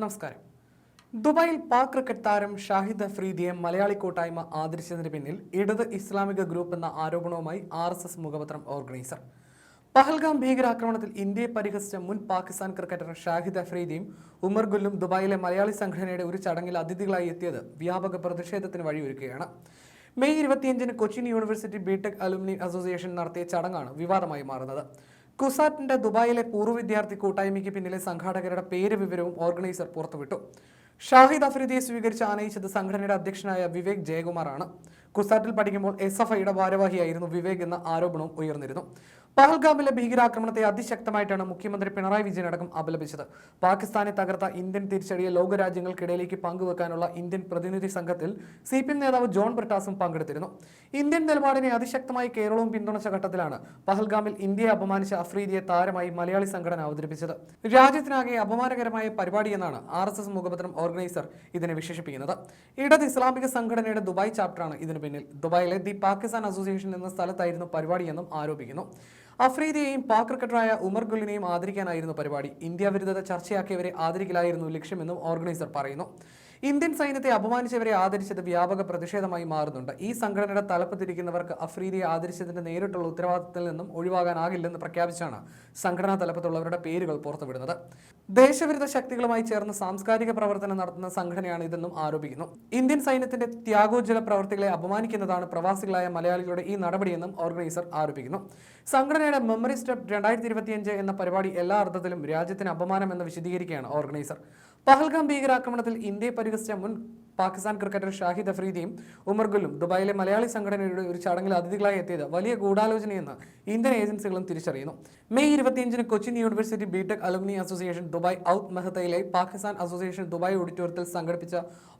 നമസ്കാരം. ദുബായിൽ പാക് ക്രിക്കറ്റ് താരം ഷാഹിദ് അഫ്രീദിയെ മലയാളി കൂട്ടായ്മ ആദരിച്ചതിന് പിന്നിൽ ഇടത് ഇസ്ലാമിക ഗ്രൂപ്പ് എന്ന ആരോപണവുമായി ആർ എസ് എസ് മുഖപത്രം ഓർഗനൈസർ. പഹൽഗാം ഭീകരാക്രമണത്തിൽ ഇന്ത്യയെ പരിഹസിച്ച മുൻ പാകിസ്ഥാൻ ക്രിക്കറ്റർ ഷാഹിദ് അഫ്രീദിയും ഉമർ ഗുല്ലും ദുബായിലെ മലയാളി സംഘടനയുടെ ഒരു ചടങ്ങിൽ അതിഥികളായി എത്തിയത് വ്യാപക പ്രതിഷേധത്തിന് വഴിയൊരുക്കുകയാണ്. മെയ് ഇരുപത്തിയഞ്ചിന് Cochin university B Tech alumni association നടത്തിയ ചടങ്ങാണ് വിവാദമായി മാറുന്നത്. കുസാറ്റിന്റെ ദുബായിലെ പൂർവ വിദ്യാർത്ഥി കൂട്ടായ്മയ്ക്ക് പിന്നിലെ സംഘാടകരുടെ പേര് വിവരവും ഓർഗനൈസർ പുറത്തുവിട്ടു. ഷാഹിദ് അഫ്രീദിയെ സ്വീകരിച്ച് ആനയിച്ചത് സംഘടനയുടെ അധ്യക്ഷനായ വിവേക് ജയകുമാറാണ്. കുസാറ്റിൽ പഠിക്കുമ്പോൾ എസ് എഫ് ഐയുടെ ഭാരവാഹിയായിരുന്നു വിവേക് എന്ന ആരോപണവും ഉയർന്നിരുന്നു. പഹൽഗാമിലെ ഭീകരാക്രമണത്തെ അതിശക്തമായിട്ടാണ് മുഖ്യമന്ത്രി പിണറായി വിജയൻ അടക്കം അപലപിച്ചത്. പാകിസ്ഥാനെ തകർത്ത ഇന്ത്യൻ തിരിച്ചടിയെ ലോകരാജ്യങ്ങൾക്കിടയിലേക്ക് പങ്കുവെക്കാനുള്ള ഇന്ത്യൻ പ്രതിനിധി സംഘത്തിൽ സി പി എം നേതാവ് ജോൺ ബ്രിട്ടാസും പങ്കെടുത്തിരുന്നു. ഇന്ത്യൻ നിലപാടിനെ അതിശക്തമായി കേരളവും പിന്തുണച്ച ഘട്ടത്തിലാണ് പഹൽഗാമിൽ ഇന്ത്യയെ അപമാനിച്ച അഫ്രീദിയെ താരമായി മലയാളി സംഘടന അവതരിപ്പിച്ചത്. രാജ്യത്തിനാകെ അപമാനകരമായ പരിപാടിയെന്നാണ് ആർ എസ് എസ് മുഖപത്രം ഓർഗനൈസർ ഇതിനെ വിശേഷിപ്പിക്കുന്നത്. ഇടത് ഇസ്ലാമിക സംഘടനയുടെ ദുബായ് ചാപ്റ്ററാണ് ഇതിനു പിന്നിൽ. ദുബായിലെ ദി പാകിസ്ഥാൻ അസോസിയേഷൻ എന്ന സ്ഥലത്തായിരുന്നു പരിപാടിയെന്നും ആരോപിക്കുന്നു. അഫ്രീദിയെയും പാക് ക്രിക്കറ്ററായ ഉമർ ഗുലിനെയും ആദരിക്കാനായിരുന്നു പരിപാടി. ഇന്ത്യ വിരുദ്ധത ചർച്ചയാക്കിയവരെ ആദരിക്കലായിരുന്നു ലക്ഷ്യമെന്നും ഓർഗനൈസർ പറയുന്നു. ഇന്ത്യൻ സൈന്യത്തെ അപമാനിച്ചവരെ ആദരിച്ചത് വ്യാപക പ്രതിഷേധമായി മാറുന്നുണ്ട്. ഈ സംഘടനയുടെ തലപ്പത്തിരിക്കുന്നവർക്ക് അഫ്രീദിയെ ആദരിച്ചതിന്റെ നേരിട്ടുള്ള ഉത്തരവാദിത്തത്തിൽ നിന്നും ഒഴിവാകാനാകില്ലെന്ന് പ്രഖ്യാപിച്ചാണ് സംഘടനാ തലപ്പത്തുള്ളവരുടെ പേരുകൾ പുറത്തുവിടുന്നത്. ദേശവിരുദ്ധ ശക്തികളുമായി ചേർന്ന് സാംസ്കാരിക പ്രവർത്തനം നടത്തുന്ന സംഘടനയാണ് ഇതെന്നും ആരോപിക്കുന്നു. ഇന്ത്യൻ സൈന്യത്തിന്റെ ത്യാഗോജ്വല പ്രവർത്തികളെ അപമാനിക്കുന്നതാണ് പ്രവാസികളായ മലയാളികളുടെ ഈ നടപടിയെന്നും ഓർഗനൈസർ ആരോപിക്കുന്നു. സംഘടനയുടെ മെമ്മറി സ്റ്റെപ്പ് രണ്ടായിരത്തി ഇരുപത്തിയഞ്ച് എന്ന പരിപാടി എല്ലാ അർത്ഥത്തിലും രാജ്യത്തിന് അപമാനം എന്ന് വിശദീകരിക്കുകയാണ് ഓർഗനൈസർ. പഹൽഗാം ഭീകരാക്രമണത്തിൽ ഇന്ത്യയെ പരിഹസിച്ച മുൻ പാകിസ്ഥാൻ ക്രിക്കറ്റർ ഷാഹിദ് അഫ്രീദിയും ഉമർ ഗുല്ലും ദുബായിലെ മലയാളി സംഘടനയുടെ ഒരു ചടങ്ങിൽ അതിഥികളായി എത്തിയത് വലിയ ഗൂഢാലോചനയെന്ന് ഇന്ത്യൻ ഏജൻസികളും തിരിച്ചറിയുന്നു. മെയ് ഇരുപത്തിയഞ്ചിന് Cochin university BTech alumni association Dubai Oud മെഹത്തയിലെ Pakistan association Dubai ഓഡിറ്റോറിയത്തിൽ സംഘടിപ്പിച്ച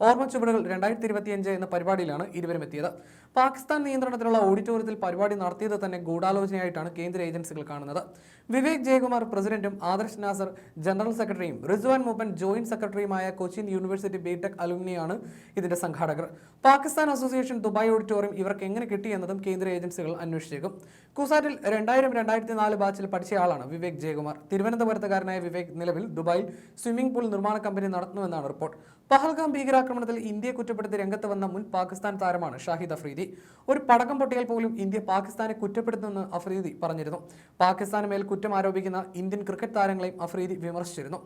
ഓർമ്മ ചുവടുകൾ രണ്ടായിരത്തി ഇരുപത്തിയഞ്ച് എന്ന പരിപാടിയിലാണ് ഇരുവരും എത്തിയത്. പാകിസ്ഥാൻ നിയന്ത്രണത്തിലുള്ള ഓഡിറ്റോറിയത്തിൽ പരിപാടി നടത്തിയത് തന്നെ ഗൂഢാലോചനയായിട്ടാണ് കേന്ദ്ര ഏജൻസികൾ കാണുന്നത്. വിവേക് ജയകുമാർ പ്രസിഡന്റും ആദർശ് നാസർ ജനറൽ സെക്രട്ടറിയും റിസ്വാൻ മൂപ്പൻ ജോയിന്റ് സെക്രട്ടറിയുമായ കൊച്ചിൻ യൂണിവേഴ്സിറ്റി ബിടെക് അലുമിനിയാണ് ഇതിന്റെ സംഘാടകർ. പാകിസ്ഥാൻ അസോസിയേഷൻ ദുബായ് ഓഡിറ്റോറിയം ഇവർക്ക് എങ്ങനെ കിട്ടി എന്നതും കേന്ദ്ര ഏജൻസികൾ അന്വേഷിച്ചേക്കും. കുസാറ്റിൽ രണ്ടായിരം രണ്ടായിരത്തി നാല് ബാച്ചിൽ പഠിച്ചയാളാണ് വിവേക് ജയകുമാർ. തിരുവനന്തപുരത്തുകാരനായ വിവേക് നിലവിൽ ദുബായിൽ സ്വിമ്മിംഗ് പൂൾ നിർമ്മാണ കമ്പനി നടത്തുന്നുവെന്നാണ് റിപ്പോർട്ട്. പഹൽഗാം ഭീകരാക്രമണത്തിൽ ഇന്ത്യയെ കുറ്റപ്പെടുത്തി രംഗത്ത് വന്ന മുൻ പാകിസ്ഥാൻ താരമാണ് ഷാഹിദ് അഫ്രീദി. ഒരു പടക്കം പൊട്ടിയാൽ പോലും ഇന്ത്യ പാകിസ്ഥാനെ കുറ്റപ്പെടുത്തുമെന്ന് അഫ്രീദി പറഞ്ഞിരുന്നു. പാകിസ്ഥാന് മേൽ കുറ്റം ആരോപിക്കുന്ന ഇന്ത്യൻ ക്രിക്കറ്റ് താരങ്ങളെയും അഫ്രീദി വിമർശിച്ചിരുന്നു.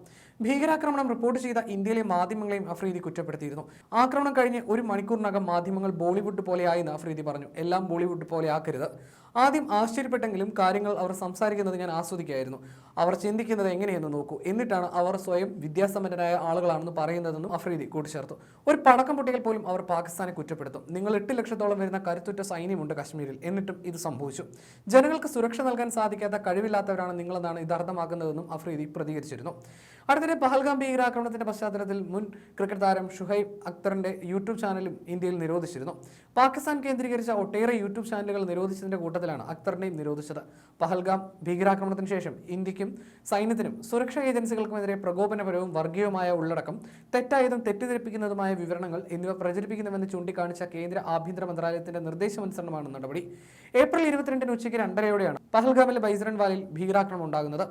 ഭീകരാക്രമണം റിപ്പോർട്ട് ചെയ്ത ഇന്ത്യയിലെ മാധ്യമങ്ങളെയും അഫ്രീദി കുറ്റപ്പെടുത്തിയിരുന്നു. ആക്രമണം കഴിഞ്ഞ് ഒരു മണിക്കൂറിനകം മാധ്യമങ്ങൾ ബോളിവുഡ് പോലെയായെന്ന് അഫ്രീദി പറഞ്ഞു. എല്ലാം ബോളിവുഡ് പോലെ ആക്കരുത്. ആദ്യം ആശ്ചര്യപ്പെട്ടെങ്കിലും കാര്യങ്ങൾ അവർ സംസാരിക്കുന്നത് ഞാൻ ആസ്വദിക്കുകയായിരുന്നു. അവർ ചിന്തിക്കുന്നത് എങ്ങനെയെന്ന് നോക്കൂ. എന്നിട്ടാണ് അവർ സ്വയം വിദ്യാസമ്പന്നരായ ആളുകളാണെന്ന് പറയുന്നതെന്നും അഫ്രീദി കൂട്ടിച്ചേർത്തു. ഒരു പടക്കം പൊട്ടികൾ പോലും അവർ പാകിസ്ഥാനെ കുറ്റപ്പെടുത്തും. നിങ്ങൾ എട്ട് ലക്ഷത്തോളം വരുന്ന കരുത്തുറ്റ സൈന്യമുണ്ട് കശ്മീരിൽ. എന്നിട്ടും ഇത് സംഭവിച്ചു. ജനങ്ങൾക്ക് സുരക്ഷ നൽകാൻ സാധിക്കാത്ത കഴിവില്ലാത്തവരാണ് നിങ്ങളെന്നാണ് ഇത് അർത്ഥമാക്കുന്നതെന്നും അഫ്രീദി പ്രതികരിച്ചിരുന്നു. അടുത്തിടെ പഹൽഗാം ഭീകരാക്രമണത്തിന്റെ പശ്ചാത്തലത്തിൽ മുൻ ക്രിക്കറ്റ് താരം ഷുഹൈബ് അക്തറിന്റെ യൂട്യൂബ് ചാനലും ഇന്ത്യയിൽ നിരോധിച്ചിരുന്നു. പാകിസ്ഥാൻ കേന്ദ്രീകരിച്ച ഒട്ടേറെ യൂട്യൂബ് ചാനലുകൾ നിരോധിച്ചതിന്റെ കൂട്ടത്തിലാണ് അക്തറിനെയും നിരോധിച്ചത്. പഹൽഗാം ഭീകരാക്രമണത്തിന് ശേഷം ഇന്ത്യക്കും സൈന്യത്തിനും സുരക്ഷാ ഏജൻസികൾക്കുമെതിരെ പ്രകോപനപരവും വർഗീയവുമായ ഉള്ളടക്കം തെറ്റായതും തെറ്റിദ്ധരിപ്പിക്കുന്നതുമായ വിവരണങ്ങൾ എന്നിവ പ്രചരിപ്പിക്കുന്നുവെന്ന് ചൂണ്ടിക്കാണിച്ച കേന്ദ്ര ആഭ്യന്തര മന്ത്രാലയത്തിന്റെ നിർദ്ദേശമനുസരണമാണ് നടപടി. ഏപ്രിൽ ഇരുപത്തിരണ്ടിന് ഉച്ചയ്ക്ക് രണ്ടരയോടെയാണ് പഹൽഗാമിലെ ബൈസറൻ വാലിൽ ഭീകരാക്രമണം ഉണ്ടാകുന്നത്.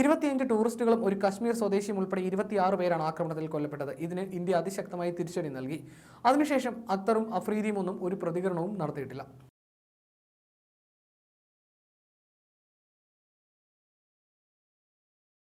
ഇരുപത്തിയഞ്ച് ടൂറിസ്റ്റുകളും ഒരു കശ്മീർ സ്വദേശിയും ഉൾപ്പെടെ ഇരുപത്തിയാറ് പേരാണ് ആക്രമണത്തിൽ കൊല്ലപ്പെട്ടത്. ഇതിന് ഇന്ത്യ അതിശക്തമായി തിരിച്ചടി നൽകി. അതിനുശേഷം അക്തറും അഫ്രീദിയും ഒന്നും ഒരു പ്രതികരണവും നടത്തിയിട്ടില്ല.